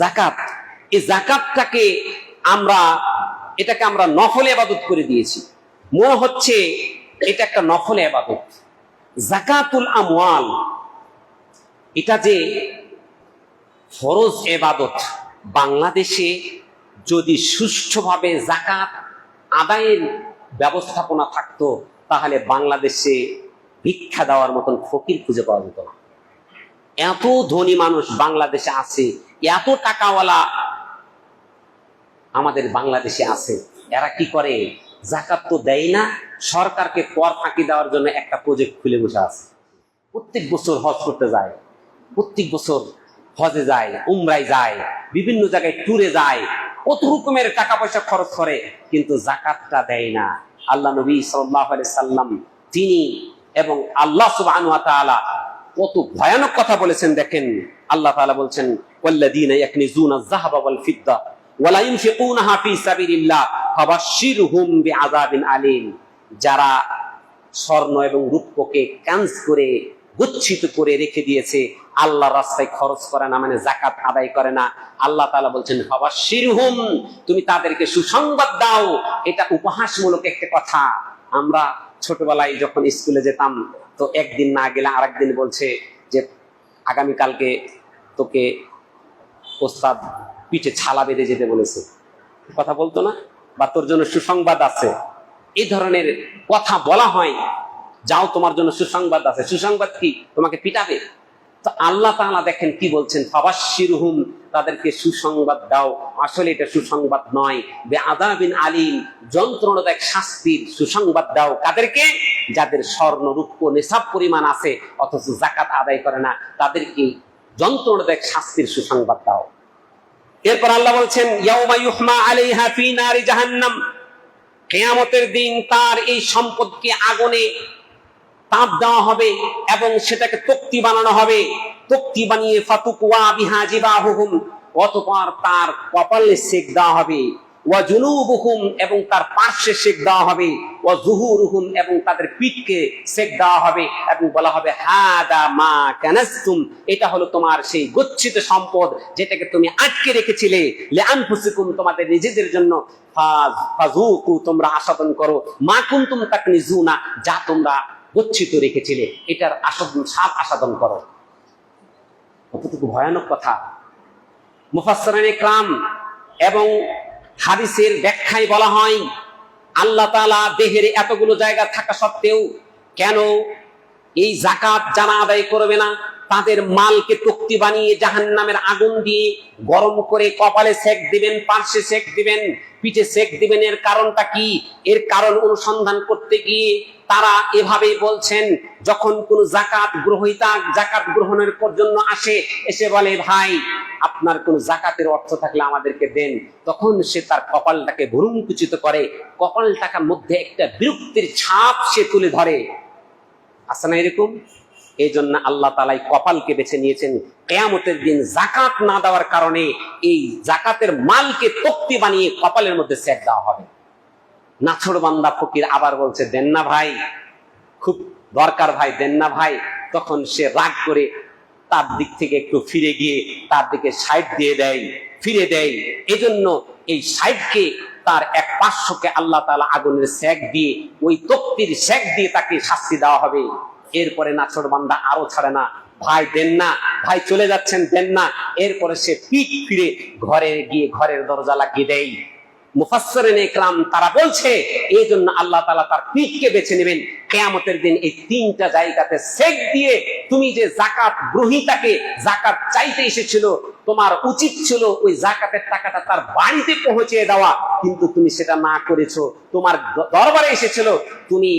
জাকাত এই জাকাতটাকে আমরা, এটাকে আমরা নফলে আবাদত করে দিয়েছি। মনে হচ্ছে এটা একটা নফলে আবাদত জাকাতুল আমওয়াল, এটা যে ফরজ এবাদত বাংলাদেশে যদি সুষ্ঠুভাবে জাকাত আদায়ের ব্যবস্থাপনা থাকতো, তাহলে বাংলাদেশে ভিক্ষা দেওয়ার মতন ফকির খুঁজে পাওয়া যেত না। এত ধনী মানুষ বাংলাদেশে আছে, এত টাকাওয়ালা আমাদের বাংলাদেশে আছে। এরা কি করে? জাকাত তো দেয় না, সরকারকে কর ফাঁকি দেওয়ার জন্য একটা প্রজেক্ট খুলে বসে আছে। প্রত্যেক বছর হজ করতে যায়, প্রত্যেক বছর হজে যায়, উমরায় যায়, বিভিন্ন জায়গায় ট্যুরে যায়, কত রকমের টাকা পয়সা খরচ করে, কিন্তু জাকাতটা দেয় না। আল্লাহ নবী সাল্লাম, তিনি এবং আল্লাহ সুবাহ কত ভয়ানক কথা বলেছেন দেখেন। আল্লাহ তাআলা বলছেন আলীম। যারা স্বর্ণ এবং রূপকে করে, গুচ্ছিত করে রেখে দিয়েছে আল্লাহ রাস্তায় খরচ করে না মানে জাকাত আদায় করে না। আল্লাহ তাআলা বলছেন তুমি তাদেরকে সুসংবাদ দাও। এটা উপহাসমূলক একটা কথা। আমরা ছোটবেলায় যখন স্কুলে যেতাম তো একদিন না গেলে আরেকদিন বলছে যে, আগামীকালকে তোকে ওস্তাদ পিঠে ছালা বেঁধে যেতে বলেছে। কথা বলতো না, বা তোর জন্য সুসংবাদ আছে। এই ধরনের কথা বলা হয়, যাও তোমার জন্য সুসংবাদ আছে। সুসংবাদ কি? তোমাকে পিটাবে। তো আল্লাহ তাআলা দেখেন কি বলছেন, ফাবাশশিরহুম তাদেরকে সুসংবাদ দাও। আসলে এটা সুসংবাদ নয়। বে আদাবিন আলিম, যন্ত্রণাদায়ক শাস্তির সুসংবাদ দাও। কাদেরকে? যাদের স্বর্ণ রূপ নেশাব পরিমাণ আছে, অথচ জাকাত আদায় করে না, তাদেরকে যন্ত্রণাদায়ক শাস্তির সুসংবাদ দাও। এরপর আল্লাহ বলছেন কিয়ামতের দিন তার এই সম্পদকে আগুনে তাপ দেওয়া হবে এবং সেটাকে তক্তি বানানো হবে। তক্তি বানিয়ে ফাতুকুয়া বিহা জিবাহুহুম, অতঃপর তার কপালে সেক দেওয়া হবে। ওয়া জুনুবুহুম এবং তার পার্শ্বে দেওয়া হবে। ওয়া জুহুরুহুম এবং তাদের পিঠকে দেওয়া হবে এবং বলা হবে, হাদা মা এটা হলো তোমার সেই গচ্ছিত সম্পদ যেটাকে তুমি আটকে রেখেছিলে। লিআনফুসিকুম, তোমাদের নিজেদের জন্য। ফাজ ফাজুকু তোমরা আস্বাদন করো। মা কুনতুম তাকনিজুনা, যা তোমরা গচ্ছিত রেখেছিলে, এটার আস্বাদন স্বাদ আস্বাদন করো। কতটুকু ভয়ানক কথা। মুফাসসারিন ইকরাম এবং হাদিসের ব্যাখ্যায় বলা হয়, আল্লাহ তালা দেহের এতগুলো জায়গা থাকা সত্ত্বেও কেন এই জাকাত যারা আদায় করবে না? তাদের মালকে তক্তি বানিয়ে জাহান্নামের আগুন দিয়ে গরম করে কপালে সেক দিবেন, পার্শ্বে সেক দিবেন, পিঠে সেক দিবেন, এর কারণটা কি? এর কারণ অনুসন্ধান করতে গিয়ে তারা এভাবেই বলছেন, যখন কোন জাকাত গ্রহিতা জাকাত গ্রহণের জন্য আসে, এসে বলে, ভাই, আপনার কোন জাকাতের অর্থ থাকলে আমাদেরকে দেন। তখন সে তার কপালটাকে ভুরুঙ্কুচিত করে, কপালটাকার মধ্যে একটা বিরক্তির ছাপ সে তুলে ধরে। আছে না এরকম? এই জন্য আল্লাহ তালাই কপালকে বেছে নিয়েছেন, কেয়ামতের দিন জাকাত না দেওয়ার কারণে এই জাকাতের মালকে তক্তি বানিয়ে কপালের মধ্যে সেট দেওয়া হবে। নাছড় বান্দা ফকির আবার বলছে, দেন না ভাই। খুব দরকার ভাই, দেন না ভাই। তখন সে রাগ করে তার দিক থেকে একটু ফিরে গিয়ে তার দিকে সাইড দিয়ে দেয়, ফিরে দেয়। এজন্য এই সাইডকে তার এক পার্শ্বকে আল্লাহ তালা আগুনের স্যাক দিয়ে, ওই তক্তির স্যাক দিয়ে তাকে শাস্তি দেওয়া হবে। এরপরে নাছড় বান্দা আরও ছাড়ে না, ভাই, দেন না। ভাই, চলে যাচ্ছেন, দেন না। এরপরে সে পিঠ ফিরে ঘরে গিয়ে ঘরের দরজা লাগিয়ে দেয়। মুফাসসিরিন ইকরাম তারা বলছে এই জন্য আল্লাহ তাআলা তার পিঠকে বেছে নেবেন। কেয়ামতের দিন এই তিনটা জায়গাতে সেক দিয়ে তুমি যে জাকাত গ্রহীতাকে জাকাত চাইতে এসেছিল, তোমার উচিত ছিল ওই জাকাতের টাকাটা তার বাড়িতে পৌঁছে দেওয়া। কিন্তু তুমি সেটা না করেছ। তোমার দরবারে এসেছিল, তুমি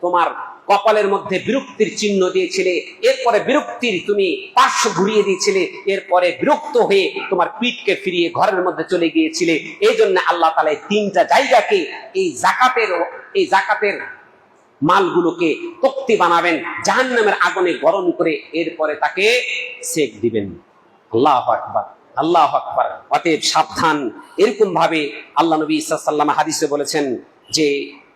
তোমার কপালের মধ্যে বিরক্তির চিহ্ন দিয়েছিলে, এরপরে বিরক্তির তুমি পার্শ্ব ঘুরিয়ে দিয়েছিলে, এরপরে বিরক্ত হয়ে তোমার পিঠকে ফিরিয়ে ঘরের মধ্যে চলে গিয়েছিলে। এই জন্য আল্লাহ তালা তিনটা জায়গাকে, এই জাকাতের এই জাকাতের মালগুলোকে তক্তি বানাবেন জাহান নামের আগুনে গরম করে এরপরে তাকে সেক দিবেন। আল্লাহ আকবার আল্লাহ আকবার। অতএব সাবধান। এরকম ভাবে আল্লাহ নবী সাল্লাম হাদিসে বলেছেন যে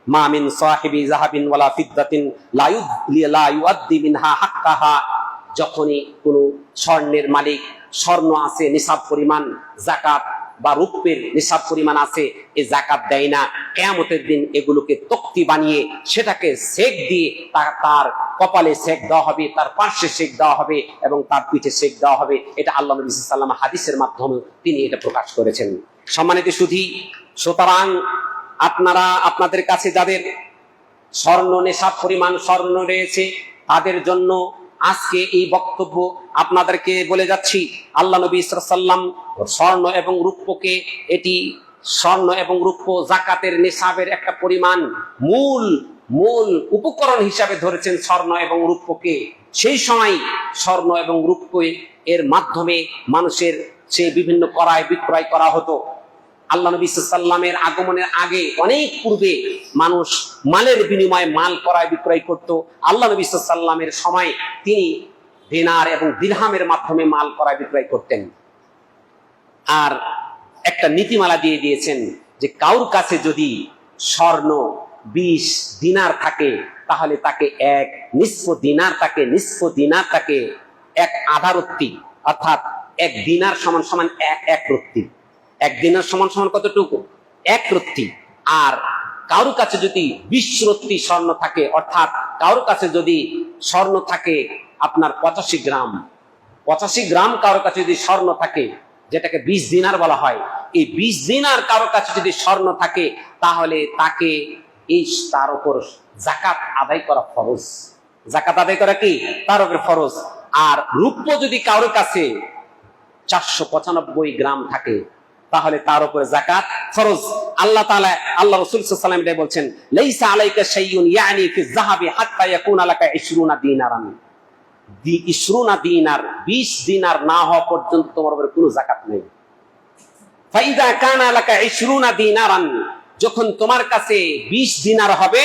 মা মিন সাহিবি জাহাবিন ওয়ালা ফিদ্দাতিন লা ইউআদ্দি মিনহা হাক্কাহা। যখনই কোনো স্বর্ণের মালিক, স্বর্ণ আছে, নিসাব পরিমাণ জাকাত বা রূপের নিসাব পরিমাণ আছে এই জাকাত দেয় না। কেয়ামতের দিন এগুলোকে তক্তি বানিয়ে সেটাকে সেক দিয়ে তা- তার কপালে সেক দেওয়া হবে, তার পার্শ্বে সেক দেওয়া হবে এবং তার পিঠে সেক দেওয়া হবে। এটা আল্লাহ নবী সাল্লাম হাদিসের মাধ্যমে তিনি এটা প্রকাশ করেছেন। সম্মানিত সুধী, সুতরাং আপনারা, আপনাদের কাছে যাদের স্বর্ণ নেশাব পরিমাণ স্বর্ণ রয়েছে, তাদের জন্য আজকে এই বক্তব্য আপনাদেরকে বলে যাচ্ছি। আল্লাহ নবী সাল্লাম স্বর্ণ এবং রূপ্যকে এটি স্বর্ণ এবং রূপ্য জাকাতের নেশাবের একটা পরিমাণ মূল মূল উপকরণ হিসাবে ধরেছেন স্বর্ণ এবং রূপ্যকে সেই সময় স্বর্ণ এবং রূপ্য এর মাধ্যমে মানুষের সে বিভিন্ন ক্রয় বিক্রয় করা হতো। আল্লাহ নবী সাল্লামের আগমনের আগে অনেক পূর্বে মানুষ মালের বিনিময়ে মাল ক্রয় বিক্রয় করত। আল্লাহ নবী সাল্লামের সময় তিনি দিনার এবং দিরহামের মাধ্যমে মাল ক্রয় বিক্রয় করতেন। আর একটা নীতিমালা দিয়ে দিয়েছেন যে কাউর কাছে যদি স্বর্ণ বিশ দিনার থাকে, তাহলে তাকে এক নিষ্প দিনার তাকে নিঃস্ব দিনার তাকে এক আধারত্তি অর্থাৎ এক দিনার সমান সমান এক এক রত্তি। এক দিনার সমান সমান কতটুকু? এক রত্তি। আর কারোর কাছে যদি বিশ রত্তি স্বর্ণ থাকে, অর্থাৎ কারোর কাছে যদি স্বর্ণ থাকে আপনার পঁচাশি গ্রাম পঁচাশি গ্রাম কারোর কাছে যদি স্বর্ণ থাকে, যেটাকে বিশ দিনার বলা হয়, এই বিশ দিনার কারোর কাছে যদি স্বর্ণ থাকে, তাহলে তাকে এই তার উপর জাকাত আদায় করা ফরজ। জাকাত আদায় করা কি? তার উপর ফরজ। আর রূপ্য যদি কারোর কাছে চারশো পঁচানব্বই গ্রাম থাকে তাহলে তার উপরে জাকাত ফরজ। আল্লাহ তাআলা, আল্লাহ রাসূল সাল্লাল্লাহু আলাইহি বলছেন, লাইসা আলাইকা শাইউন, ইয়ানি ফি যাহাবি হাত্তা ইয়াকুনা লাকা 20 দিনারান। দি ইসরুনা দিনার 20 দিনার না হওয়া পর্যন্ত তোমার উপরে কোনো জাকাত নেই। ফাইদা কানা লাকা 20 দিনারান, যখন তোমার কাছে 20 দিনার হবে,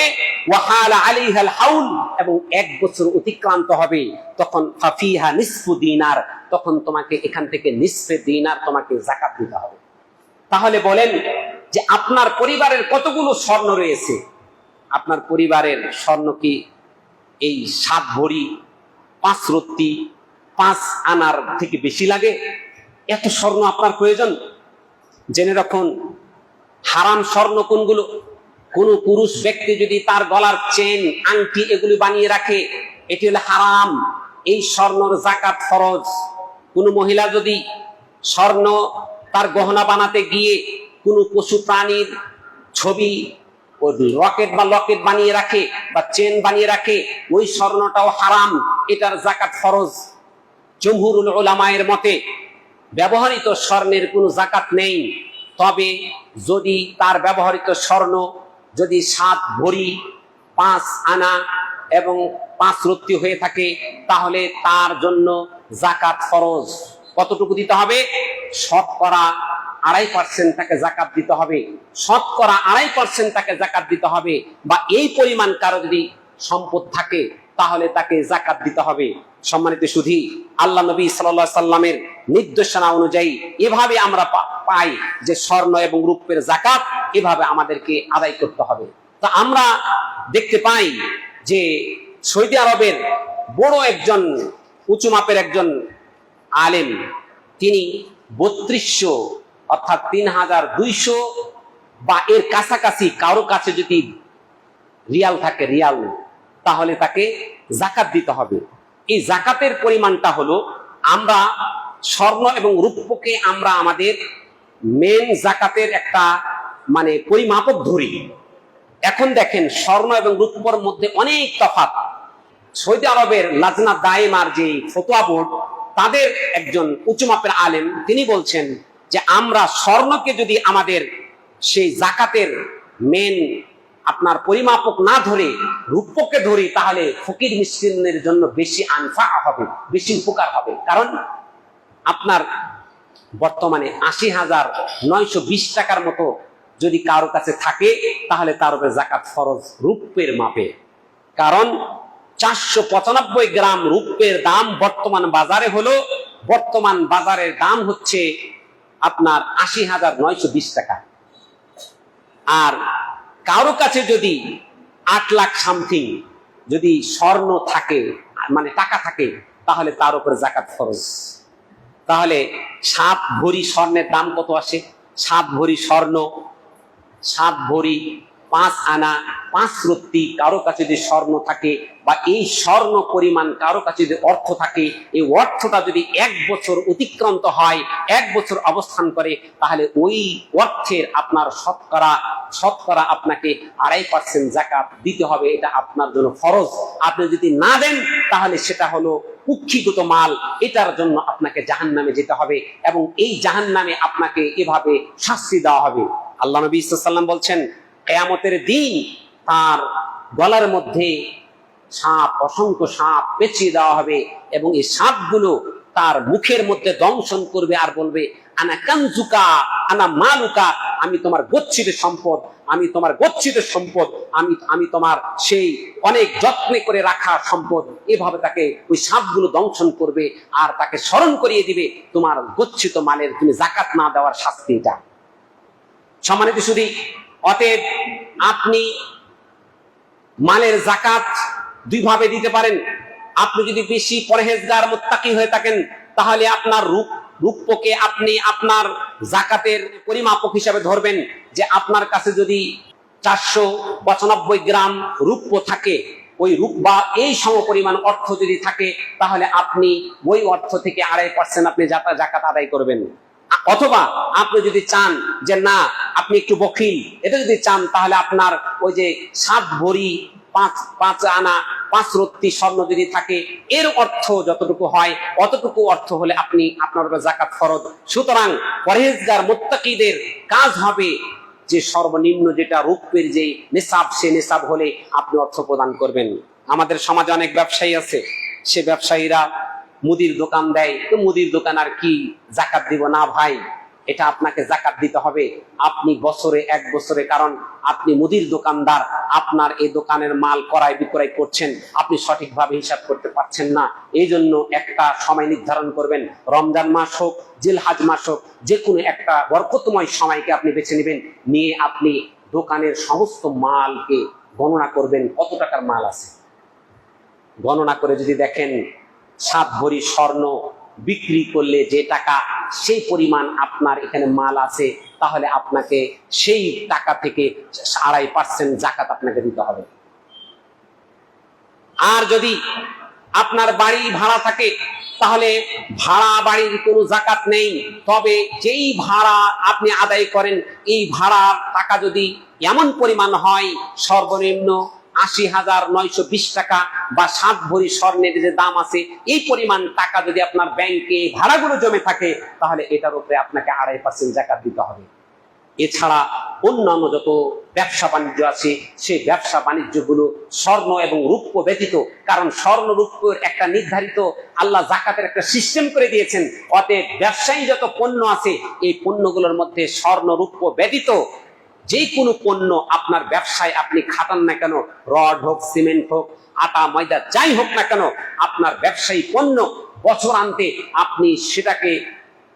ওয়াহালা আলাইহাল হাউল, এবং এক বছর অতিক্রান্ত হবে, তখন ফাফিহা নিসফু দিনার, তখন তোমাকে এখান থেকে নিসফে দিনার তোমাকে জাকাত দিতে হবে। তাহলে বলেন যে আপনার পরিবারের কতগুলো স্বর্ণ রয়েছে? আপনার পরিবারের স্বর্ণ কি এই সাত ভরি, পাঁচ রত্তি, পাঁচ আনার থেকে বেশি লাগে? এত স্বর্ণ আপনার প্রয়োজন? জেনে রাখুন, হারাম স্বর্ণ কোনগুলো? কোন পুরুষ ব্যক্তি যদি তার গলার চেন, আংটি এগুলি বানিয়ে রাখে, এটি হলো হারাম। এই স্বর্ণর জাকাত ফরজ। কোন মহিলা যদি স্বর্ণ তার গহনা বানাতে গিয়ে কোনো পশু প্রাণীর ছবি রকেট বা লকেট বানিয়ে রাখে বা চেন বানিয়ে রাখে, ওই স্বর্ণটাও হারাম, এটার জাকাত ফরজ। জমহুরুল ওলামায়ের মতে ব্যবহৃত স্বর্ণের কোনো জাকাত নেই। তবে যদি তার ব্যবহৃত স্বর্ণ যদি সাত ভরি, পাঁচ আনা এবং পাঁচ রত্তি হয়ে থাকে, তাহলে তার জন্য জাকাত ফরজ। কতটুকু দিতে হবে? শতকরা আড়াই পার্সেন্ট তাকে জাকাত দিতে হবে। শতকরা আড়াই পার্সেন্ট তাকে জাকাত দিতে হবে। বা এই পরিমাণ কারও যদি সম্পদ থাকে, তাহলে তাকে জাকাত দিতে হবে। সম্মানিত সুধী, আল্লাহ নবী সাল্লাহ সাল্লামের নির্দেশনা অনুযায়ী এভাবে আমরা পাই যে স্বর্ণ এবং রূপের জাকাত এভাবে আমাদেরকে আদায় করতে হবে। তা আমরা দেখতে পাই যে সৌদি আরবের বড় একজন, উঁচু মাপের একজন আলেম। তিনি বত্রিশশো, অর্থাৎ তিন হাজার দুইশো বা এর কাছাকাছি কারও কাছে যদি রিয়াল থাকে রিয়াল, তাহলে তাকে জাকাত দিতে হবে। এই জাকাতের পরিমাণটা হলো আমরা স্বর্ণ এবং রূপ্যকে আমরা আমাদের মেন জাকাতের একটা মানে পরিমাপক ধরি। এখন দেখেন স্বর্ণ এবং রূপর মধ্যে অনেক তফাৎ। সৌদি আরবের লাজনা দায়েমার যে ফতোয়া বোর্ড তাদের একজন উচ্চ মাপের আলেম, তিনি বলছেন যে আমরা স্বর্ণকে যদি আমাদের সেই জাকাতের মেন আপনার পরিমাপক না ধরে রূপকে ধরি, তাহলে ফকির মিসকিনের জন্য বেশি আনফা হবে, বেশি উপকার হবে। কারণ আপনার বর্তমানে আশি হাজার নয়শো বিশ টাকার মতো যদি কারও কাছে থাকে, তাহলে তার উপরে জাকাত ফরজ রূপের মাপে। কারণ চারশো পঁচানব্বই গ্রাম রূপের দাম বর্তমান বাজারে হলো। বর্তমান বাজারের দাম হচ্ছে আপনার আশি হাজার নয়শো বিশ টাকা। আর কারও কাছে যদি আট লাখ সামথিং যদি স্বর্ণ থাকে মানে টাকা থাকে, তাহলে তার উপরে জাকাত খরচ তাহলে সাত ভরি স্বর্ণের দাম কত আসে? সাত ভরি স্বর্ণ, সাত ভরি পাঁচ আনা, পাঁচ রত্তি কারও কাছে যদি স্বর্ণ থাকে বা এই স্বর্ণ পরিমাণ কারও কাছে যদি অর্থ থাকে, এই অর্থটা যদি এক বছর অতিক্রান্ত হয়, এক বছর অবস্থান করে, তাহলে ওই অর্থের আপনার শতকরা শতকরা আপনাকে আড়াই পার্সেন্ট জাকাত দিতে হবে, এটা আপনার জন্য ফরজ। আপনি যদি না দেন, তাহলে সেটা হলো কুক্ষিগত মাল, এটার জন্য আপনাকে জাহান নামে যেতে হবে এবং এই জাহান নামে আপনাকে এভাবে শাস্তি দেওয়া হবে। আল্লাহ নবী সাল্লাম বলছেন কেয়ামতের দিন তার গলার মধ্যে সাপ, অসংখ্য সাপ পেঁচিয়ে দেওয়া হবে এবং এই সাপগুলো তার মুখের মধ্যে দংশন করবে আর বলবে, আনা কানজুকা, আনা মালুকা, আমি তোমার গচ্ছিত সম্পদ, আমি তোমার গচ্ছিত সম্পদ, আমি আমি তোমার সেই অনেক যত্নে করে রাখা সম্পদ। এভাবে তাকে ওই সাপগুলো দংশন করবে আর তাকে স্মরণ করিয়ে দিবে, তোমার গচ্ছিত মালের তুমি জাকাত না দেওয়ার শাস্তি এটা। সম্মানিত শুধু অতএব আপনি মালের জাকাত দুইভাবে দিতে পারেন। আপনি যদি বেশি পরহেজগার, মোত্তাকি হয়ে থাকেন, তাহলে আপনার রূপ, রূপকে আপনি আপনার জাকাতের পরিমাপক হিসাবে ধরবেন যে আপনার কাছে যদি চারশো পঁচানব্বই গ্রাম রূপ্য থাকে, ওই রূপ বা এই সম পরিমাণ অর্থ যদি থাকে, তাহলে আপনি ওই অর্থ থেকে আড়াই পার্সেন্ট আপনি যাতা জাকাত আদায় করবেন। অথবা আপনি যদি চান যে না, আপনি একটু বকিল এটা যদি চান তাহলে আপনার ওই যে সাত ভরি, পাঁচ পাঁচ আনা, পাঁচ রত্তি স্বর্ণ যদি থাকে, এর অর্থ যতটুকু হয়, অতটুকু অর্থ হলে আপনি আপনার জাকাত ফরজ। সুতরাং পরহেজগার মোত্তাকিদের কাজ হবে যে সর্বনিম্ন যেটা রূপের যে নেশাব সে নেশাব হলে আপনি অর্থ প্রদান করবেন। আমাদের সমাজে অনেক ব্যবসায়ী আছে। সে ব্যবসায়ীরা মুদির দোকান দেয়, তো মুদির দোকান আর কি জাকাত দিব? না ভাই, এটা আপনাকে জাকাত দিতে হবে। আপনি বছরে এক বছরে, কারণ আপনি মুদির দোকানদার, আপনার এই দোকানের মাল করায় বিক্রয় করছেন, আপনি সঠিকভাবে হিসাব করতে পারছেন না। এই জন্য একটা সময় নির্ধারণ করবেন। রমজান মাস হোক, জিলহাজ মাস হোক যে কোনো একটা বরকতময় সময়কে আপনি বেছে নেবেন। নিয়ে আপনি দোকানের সমস্ত মালকে গণনা করবেন। কত টাকার মাল আছে? গণনা করে যদি দেখেন সাত ভরি স্বর্ণ বিক্রি করলে যে টাকা, সেই পরিমাণ আপনার এখানে মাল আছে, তাহলে আপনাকে সেই টাকা থেকে আড়াই পার্সেন্ট জাকাত আপনাকে দিতে হবে। আর যদি আপনার বাড়ি ভাড়া থাকে, তাহলে ভাড়া বাড়ির কোনো জাকাত নেই। তবে যেই ভাড়া আপনি আদায় করেন, এই ভাড়ার টাকা যদি এমন পরিমাণ হয়, সর্বনিম্ন আশি হাজার নয়শো বিশ টাকা বা সাত ভরি স্বর্ণের যে দাম আছে, এই পরিমাণ টাকা যদি আপনার ব্যাংকে ভাড়াগুলো জমে থাকে, তাহলে এটার উপরে আপনাকে আড়াই পার্সেন্ট জাকাত দিতে হবে। এছাড়া অন্যান্য যত ব্যবসা বাণিজ্য আছে, সেই ব্যবসা বাণিজ্যগুলো স্বর্ণ এবং রূপ্য ব্যতীত, কারণ স্বর্ণ রূপ্যের একটা নির্ধারিত আল্লাহ জাকাতের একটা সিস্টেম করে দিয়েছেন। অতএব ব্যবসায়ী যত পণ্য আছে, এই পণ্যগুলোর মধ্যে স্বর্ণ রূপ্য ব্যতীত যে কোনো পণ্য আপনার ব্যবসায় আপনি খাটান না কেন, রড হোক, সিমেন্ট হোক, আটা, ময়দা, যাই হোক না কেন, আপনার ব্যবসায়ী পণ্য বছর আনতে আপনি সেটাকে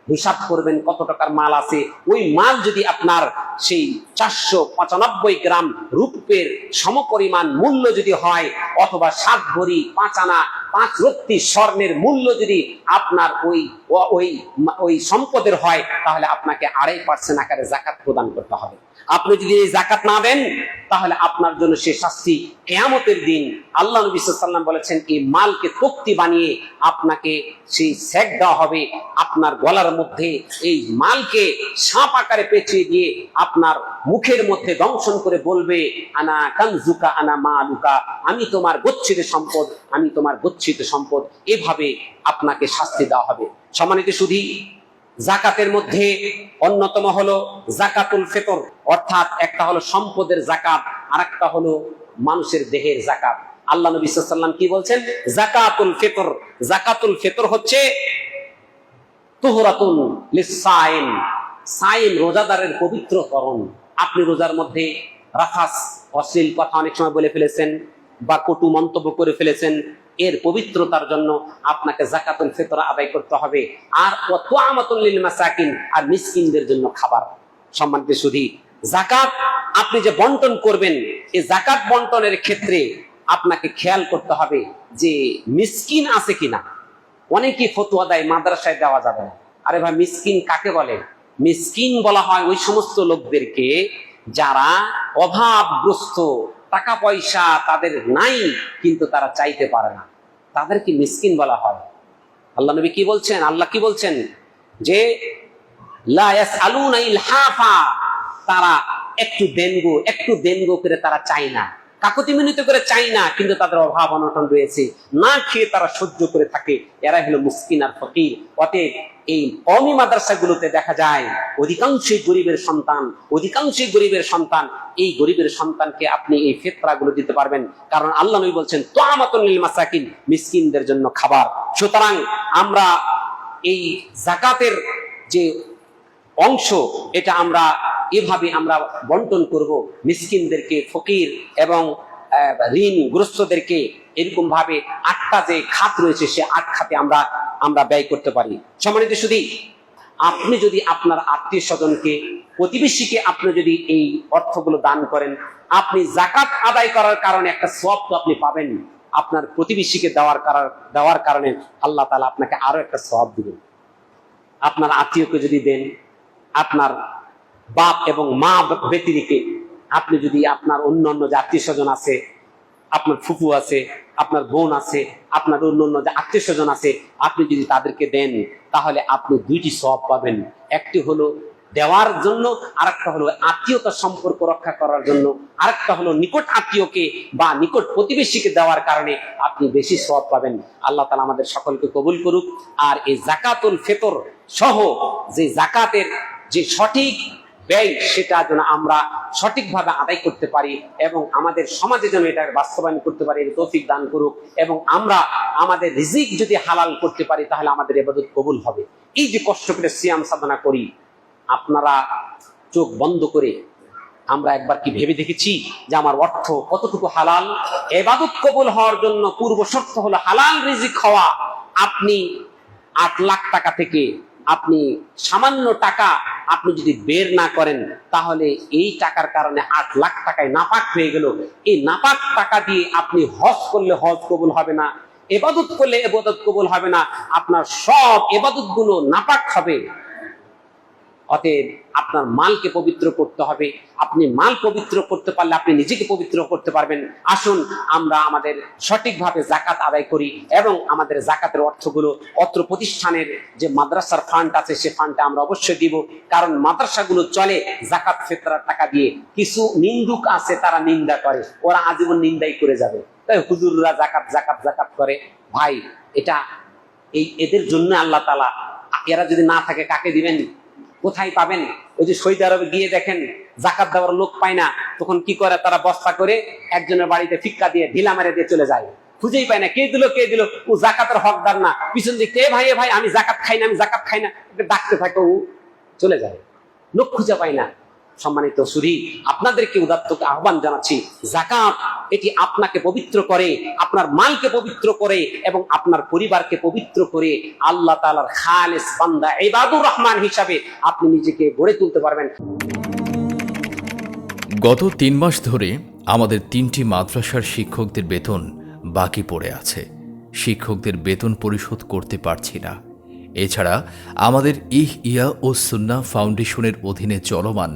হিসাব করবেন কত টাকার মাল আছে। ওই মাল যদি আপনার সেই চারশো পঁচানব্বই গ্রাম রূপের সমপরিমাণ মূল্য যদি হয়, অথবা সাত ভরি, পাঁচ আনা, পাঁচ রত্তি স্বর্ণের মূল্য যদি আপনার ওই ওই ওই সম্পদের হয়, তাহলে আপনাকে আড়াই পার্সেন্ট আকারে জাকাত প্রদান করতে হবে। আপনি যদি এই জাকাত না দেন, তাহলে আপনার জন্য সে শাস্তি কেয়ামতের দিন। আল্লাহ নবী সাল্লাম বলেছেন, এই মালকে তক্তি বানিয়ে আপনাকে সেই সেক দেওয়া হবে। আপনার গলার মধ্যে এই মালকে সাপ আকারে পেঁচিয়ে দিয়ে আপনার মুখের মধ্যে দংশন করে বলবে, আনা কানজুকা, আনা মা লুকা আমি তোমার গচ্ছিত সম্পদ, আমি তোমার গচ্ছিত সম্পদ। এভাবে আপনাকে শাস্তি দেওয়া হবে। সম্মানিত সুধী জাকাতের মধ্যে অন্যতম হলো জাকাতুল ফেতর, অর্থাৎ একটা হলো সম্পদের জাকাত আর একটা হলো মানুষের দেহের জাকাত। আল্লাহ নবী সাল্লাম কি বলছেন? জাকাতুল ফেতর জাকাতুল ফেতর হচ্ছে তুহরাতুন লিসাইম সাইম রোজাদারের পবিত্রকরণ। আপনি রোজার মধ্যে রাফাস, অশ্লীল কথা অনেক সময় বলে ফেলেছেন বা কটু মন্তব্য করে ফেলেছেন এর পবিত্রতার জন্য আপনাকে জাকাতুল ফিতর আদায় করতে হবে। আর কত আমাতুল্লিল মাসাকিন, আর মিসকিনদের জন্য খাবার। সম্মানিত সুধী, জাকাত আপনি যে বন্টন করবেন এই জাকাত বন্টনের ক্ষেত্রে আপনাকে খেয়াল করতে হবে যে মিসকিন আছে কিনা। অনেকেই ফতুয়া দেয়, মাদ্রাসায় দেওয়া যাবে না। আরে ভাই, মিসকিন কাকে বলে? মিসকিন বলা হয় ওই সমস্ত লোকদেরকে যারা অভাবগ্রস্ত, টাকা পয়সা তাদের নাই, কিন্তু তারা চাইতে পারে না। তাদেরকে মিসকিন বলা হয়। আল্লাহ নবী কি বলছেন? আল্লাহ কি বলছেন? যে তারা একটু দেনগো একটু দেনগো করে তারা চায় না। কাকতি মিনিত করে চাই না, কিন্তু তাদের অভাব অনটন রয়েছে। না খেয়ে তারা সহ্য করে থাকে, এরা হলো মুসকিন আর ফকির। অতএব এই কমি মাদ্রাসাগুলোতে দেখা যায়, অধিকাংশই গরিবের সন্তান, অধিকাংশই গরিবের সন্তান। এই গরিবের সন্তানকে আপনি এই ফেতরাগুলো দিতে পারবেন। কারণ আল্লাহ নবী বলছেন তোয়ামাতুল মাসাকিন মিসকিনদের জন্য খাবার। সুতরাং আমরা এই জাকাতের যে অংশ, এটা আমরা, এভাবে আমরা বন্টন করব। মিসকিনদেরকে, ফকির এবং ঋণগ্রস্তদেরকে এরকম ভাবে আটটা যে খাত রয়েছে, সে আট খাতে আমরা আমরা ব্যয় করতে পারি। সম্মানিত শুধু আপনি যদি আপনার আত্মীয় স্বজনকে, প্রতিবেশীকে আপনি যদি এই অর্থগুলো দান করেন, আপনি জাকাত আদায় করার কারণে একটা সব তো আপনি পাবেন। আপনার প্রতিবেশীকে দেওয়ার কারণ দেওয়ার কারণে আল্লাহ তালা আপনাকে আরও একটা সব দিবেন। আপনার আত্মীয়কে যদি দেন আপনার বাপ এবং মা ব্যতিরিকে। আপনি যদি আপনার অন্য অন্য যে আত্মীয় স্বজন আছে, আপনার ফুফু আছে, আপনার বোন আছে, আপনার অন্য অন্য যে আত্মীয় স্বজন আছে, আপনি যদি তাদেরকে দেন, তাহলে আপনি দুইটি সব পাবেন। একটি হলো দেওয়ার জন্য, আরেকটা হলো আত্মীয়তার সম্পর্ক রক্ষা করার জন্য। আরেকটা হলো নিকট আত্মীয়কে বা নিকট প্রতিবেশীকে দেওয়ার কারণে আপনি বেশি সব পাবেন। আল্লাহ তালা আমাদের সকলকে কবুল করুক। আর এই জাকাতুল ফেতর সহ যে জাকাতের যে সঠিক ব্যয় সেটা যেন আমরা সঠিকভাবে আদায় করতে পারি এবং আমাদের সমাজে যেন এটা বাস্তবায়ন করতে পারি তৌফিক দান করুক এবং আমরা আমাদের রিজিক যদি হালাল করতে পারি তাহলে আমাদের এবাদত কবুল হবে। এই যে কষ্ট করে সিয়াম সাধনা করি, আপনারা চোখ বন্ধ করে আমরা একবার কি ভেবে দেখেছি যে আমার অর্থ কতটুকু হালাল? এবাদত কবুল হওয়ার জন্য পূর্ব শর্ত হলো হালাল রিজিক হওয়া। আপনি আট লাখ টাকা থেকে আপনি সামান্য টাকা আপনি যদি বের না করেন, তাহলে এই টাকার কারণে আট লাখ টাকায় নাপাক হয়ে গেল। এই নাপাক টাকা দিয়ে আপনি হজ করলে হজ কবুল হবে না, এবাদত করলে এবাদত কবুল হবে না, আপনার সব এবাদতগুলো নাপাক হবে। অতএব আপনার মালকে পবিত্র করতে হবে। আপনি মাল পবিত্র করতে পারলে আপনি নিজেকে পবিত্র করতে পারবেন। আসুন, আমরা আমাদের সঠিকভাবে জাকাত আদায় করি এবং আমাদের জাকাতের অর্থগুলো অত্র প্রতিষ্ঠানের যে মাদ্রাসার ফান্ড আছে, সে ফান্ডটা আমরা অবশ্যই দিব। কারণ মাদ্রাসাগুলো চলে জাকাত ফেতরার টাকা দিয়ে। কিছু নিন্দুক আছে, তারা নিন্দা করে। ওরা আজীবন নিন্দাই করে যাবে। তাই হুজুররা জাকাত জাকাত জাকাত করে। ভাই, এটা এই এদের জন্য আল্লাহ তালা এরা যদি না থাকে, কাকে দিবেন? কোথায় পাবেন? ওই যে সৌদি আরবে গিয়ে দেখেন জাকাত দেওয়ার লোক পায় না, তখন কি করে তারা বস্তা করে একজনের বাড়িতে ফিক্কা দিয়ে ঢিলা মেরে দিয়ে চলে যায়। খুঁজেই পায় না, কে দিল কে দিল? ও জাকাতের হকদার না। পিছন দিক কে ভাই ভাই, আমি জাকাত খাই না, আমি জাকাত খাই না। ডাকতে থাকে, ও চলে যায়। লোক খুঁজে পায় না। সম্মানিত সুধী, আপনাদেরকে উদাত্ত আহ্বান জানাচ্ছি জাকাত এটি আপনাকে পবিত্র করে, আপনার মালকে পবিত্র করে এবং আপনার পরিবারকে পবিত্র করে আল্লাহ তালার খালেস বান্দা ইবাদুর রহমান হিসাবে আপনি নিজেকে গড়ে তুলতে পারবেন। গত তিন মাস ধরে আমাদের তিনটি মাদ্রাসার শিক্ষকদের বেতন বাকি পড়ে আছে। শিক্ষকদের বেতন পরিশোধ করতে পারছি না। এছাড়া আমাদের ইহ ইয়া ও সুন্না ফাউন্ডেশনের অধীনে চলমান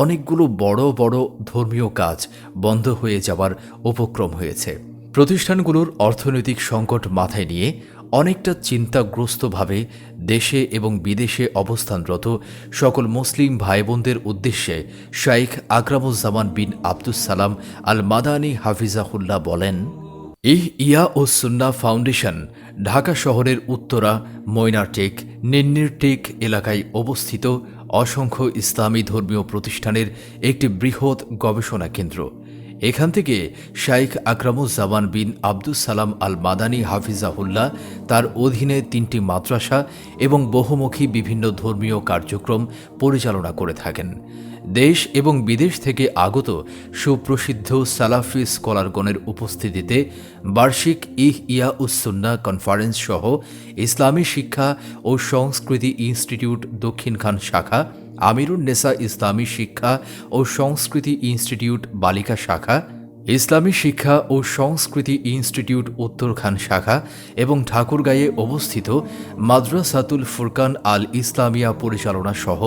অনেকগুলো বড় বড় ধর্মীয় কাজ বন্ধ হয়ে যাওয়ার উপক্রম হয়েছে। প্রতিষ্ঠানগুলোর অর্থনৈতিক সংকট মাথায় নিয়ে অনেকটা চিন্তাগ্রস্তভাবে দেশে এবং বিদেশে অবস্থানরত সকল মুসলিম ভাই বোনদের উদ্দেশ্যে শাইখ আকরামুজ্জামান বিন আব্দুস সালাম আল মাদানী হাফিজাহুল্লাহ বলেন, ইহ ইয়া ও সুন্না ফাউন্ডেশন ঢাকা শহরের উত্তরা, ময়নারটেক, নিন্নিরটেক এলাকায় অবস্থিত অসংখ্য ইসলামী ধর্মীয় প্রতিষ্ঠানের একটি বৃহৎ গবেষণা কেন্দ্র। এখান থেকে শাইখ আকরামুজ্জামান বিন আব্দুল সালাম আল মাদানী হাফিজাহুল্লাহ তার অধীনে তিনটি মাদ্রাসা এবং বহুমুখী বিভিন্ন ধর্মীয় কার্যক্রম পরিচালনা করে থাকেন। দেশ এবং বিদেশ থেকে আগত সুপ্রসিদ্ধ সালাফি স্কলারগণের উপস্থিতিতে বার্ষিক ইহ ইয়া উসুন্না কনফারেন্স সহ ইসলামী শিক্ষা ও সংস্কৃতি ইনস্টিটিউট দক্ষিণ খান শাখা, আমিরুন নেসা ইসলামী শিক্ষা ও সংস্কৃতি ইনস্টিটিউট বালিকা শাখা ইসলামী শিক্ষা ও সংস্কৃতি ইনস্টিটিউট উত্তরখান শাখা এবং ঠাকুরগাঁয়ে অবস্থিত মাদ্রাসাতুল ফুরকান আল ইসলামিয়া পরিচালনা সহ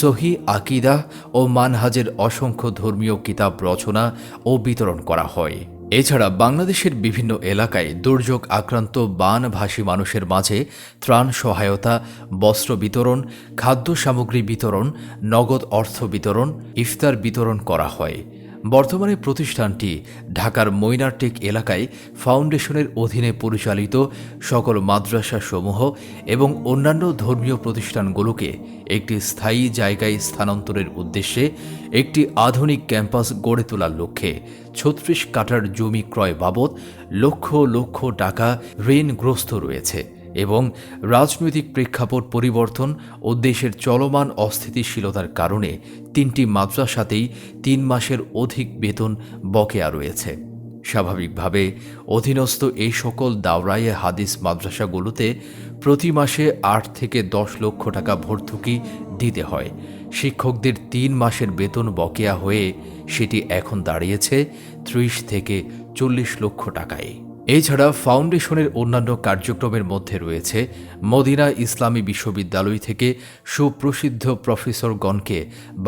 সহি আকিদা ও মানহাজের অসংখ্য ধর্মীয় কিতাব রচনা ও বিতরণ করা হয়। এছাড়া বাংলাদেশের বিভিন্ন এলাকায় দুর্যোগ আক্রান্ত বানভাষী মানুষের মাঝে ত্রাণ সহায়তা, বস্ত্র বিতরণ, খাদ্য সামগ্রী বিতরণ, নগদ অর্থ বিতরণ, ইফতার বিতরণ করা হয়। বর্তমানে প্রতিষ্ঠানটি ঢাকার মৈনারটেক এলাকায় ফাউন্ডেশনের অধীনে পরিচালিত সকল মাদ্রাসা সমূহ এবং অন্যান্য ধর্মীয় প্রতিষ্ঠানগুলোকে একটি স্থায়ী জায়গায় স্থানান্তরের উদ্দেশ্যে একটি আধুনিক ক্যাম্পাস গড়ে তোলার লক্ষ্যে ছত্রিশ কাঠার জমি ক্রয় বাবদ লক্ষ লক্ষ টাকা ঋণগ্রস্ত রয়েছে। এবং রাজনৈতিক প্রেক্ষাপট পরিবর্তন ও দেশের চলমান অস্থিতিশীলতার কারণে তিনটি মাদ্রাসাতেই তিন মাসের অধিক বেতন বকেয়া রয়েছে। স্বাভাবিকভাবে অধীনস্থ এই সকল দাওরায়ে হাদিস মাদ্রাসাগুলোতে প্রতি মাসে আট থেকে দশ লক্ষ টাকা ভর্তুকি দিতে হয়। শিক্ষকদের তিন মাসের বেতন বকেয়া হয়ে সেটি এখন দাঁড়িয়েছে ত্রিশ থেকে চল্লিশ লক্ষ টাকায়। এছাড়া ফাউন্ডেশনের অন্যান্য কার্যক্রমের মধ্যে রয়েছে মদিনা ইসলামী বিশ্ববিদ্যালয় থেকে সুপ্রসিদ্ধ প্রফেসরগণকে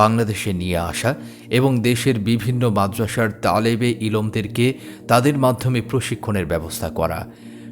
বাংলাদেশে নিয়ে আসা এবং দেশের বিভিন্ন মাদ্রাসার তালেবে ইলমদেরকে তাদের মাধ্যমে প্রশিক্ষণের ব্যবস্থা করা।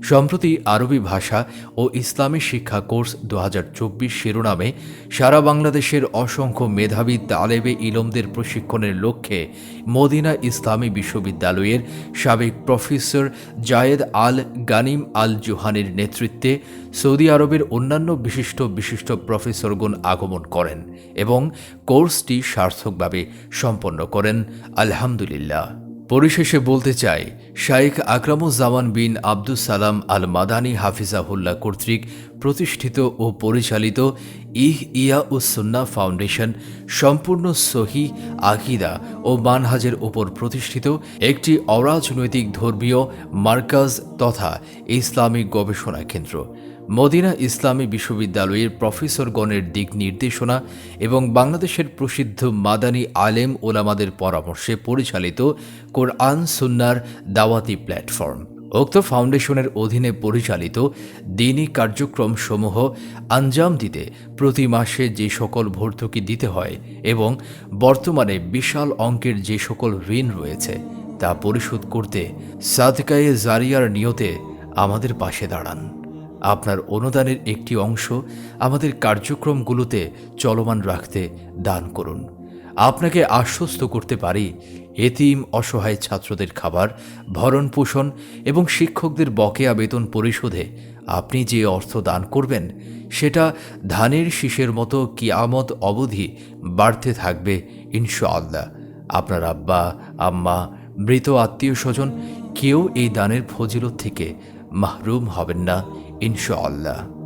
সম্প্রতি আরবি ভাষা ও ইসলামী শিক্ষা কোর্স দু হাজার চব্বিশ শিরোনামে সারা বাংলাদেশের অসংখ্য মেধাবী তালেবে ইলমদের প্রশিক্ষণের লক্ষ্যে মদিনা ইসলামী বিশ্ববিদ্যালয়ের সাবেক প্রফেসর জায়েদ আল গানিম আল জুহানের নেতৃত্বে সৌদি আরবের অন্যান্য বিশিষ্ট বিশিষ্ট প্রফেসরগণ আগমন করেন এবং কোর্সটি সার্থকভাবে সম্পন্ন করেন। আলহামদুলিল্লাহ। পরিশেষে বলতে চাই, শাইখ আকরামুজ্জামান বিন আব্দুস সালাম আল মাদানী হাফিজাহুল্লাহ কর্তৃক প্রতিষ্ঠিত ও পরিচালিত ইহ ইয়া উসুন্না ফাউন্ডেশন সম্পূর্ণ সহি, আকিদা ও মানহাজের ওপর প্রতিষ্ঠিত একটি অরাজনৈতিক ধর্মীয় মার্কাজ তথা ইসলামিক গবেষণা কেন্দ্র। মদিনা ইসলামী বিশ্ববিদ্যালয়ের প্রফেসরগণের দিক নির্দেশনা এবং বাংলাদেশের প্রসিদ্ধ মাদানী আলেম ওলামাদের পরামর্শে পরিচালিত কোরআন সুন্নার দাওয়াতি প্ল্যাটফর্ম। উক্ত ফাউন্ডেশনের অধীনে পরিচালিত দিনী কার্যক্রম সমূহ আঞ্জাম দিতে প্রতি মাসে যে সকল ভর্তুকি দিতে হয় এবং বর্তমানে বিশাল অঙ্কের যে সকল ঋণ রয়েছে তা পরিশোধ করতে সাদকায়ে জারিয়ার নিয়তে আমাদের পাশে দাঁড়ান। আপনার অনুদানের একটি অংশ আমাদের কার্যক্রমগুলোতে চলমান রাখতে দান করুন। আপনাকে আশ্বস্ত করতে পারি, এতিম অসহায় ছাত্রদের খাবার, ভরণ পোষণ এবং শিক্ষকদের বকেয়া বেতন পরিশোধে আপনি যে অর্থ দান করবেন, সেটা ধানের শীষের মতো কিয়ামত অবধি বাড়তে থাকবে ইনশাআল্লাহ। আপনার আব্বা, আম্মা, মৃত আত্মীয় স্বজন কেউ এই দানের ফজিলত থেকে মাহরুম হবেন না। ইনশাআল্লাহ।